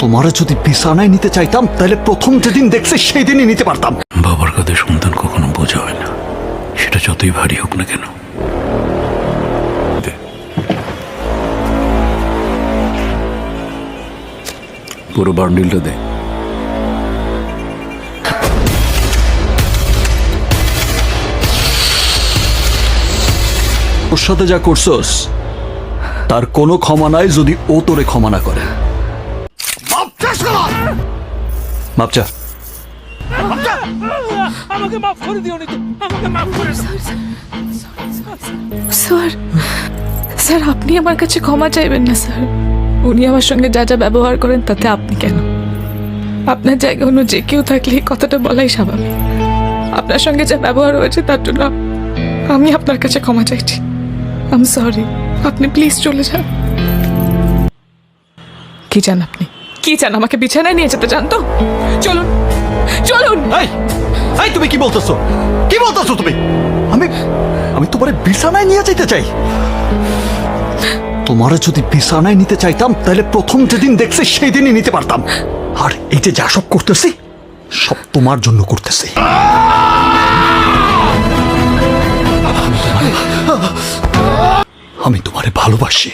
তোমারে যদি বিছানায় নিতে চাইতাম তাহলে প্রথম যেদিন দেখছে সেই দিনই নিতে পারতাম। বাবার কাছে সন্তান কখনো বোঝা হয় না। সেটা যতই ভারী হোক না কেন। পুরো বান্ডিলটা দে। ওর সাথে যা করছস তার কোনো ক্ষমা নাই যদি ও তোরে ক্ষমা না করে। মাপচা আমাকে মাফ করে দিও নি আমাকে মাফ করে স্যার স্যার আপনি আমার কাছে ক্ষমা চাইবেন না স্যার। উনি আমার সঙ্গে যা যা ব্যবহার করেন তাতে আপনি কেন? আপনার জায়গায় অন্য যে কেউ থাকলে কথাটা বলাই স্বাভাবিক। আপনার সঙ্গে যা ব্যবহার হয়েছে তার জন্য আমি আপনার কাছে ক্ষমা চাইছি। আম সরি আপনি প্লিজ চলে যান। কি চান আপনি? কি চান আমাকে বিছানায় নিয়ে যেতে চান তো? চলুন চলুন। এই এই তুমি কি বলতেছো? কি বলতেছো তুমি? আমি আমি তোমারে বিছানায় নিয়ে যেতে চাই। তোমারে যদি বিছানায় নিতে চাইতাম, তাহলে প্রথম যেদিন দেখছে সেই দিনই নিতে পারতাম। আর এই যে যা সব করতেছি, সব তোমার জন্য করতেছি। আমি তোমারে ভালোবাসি।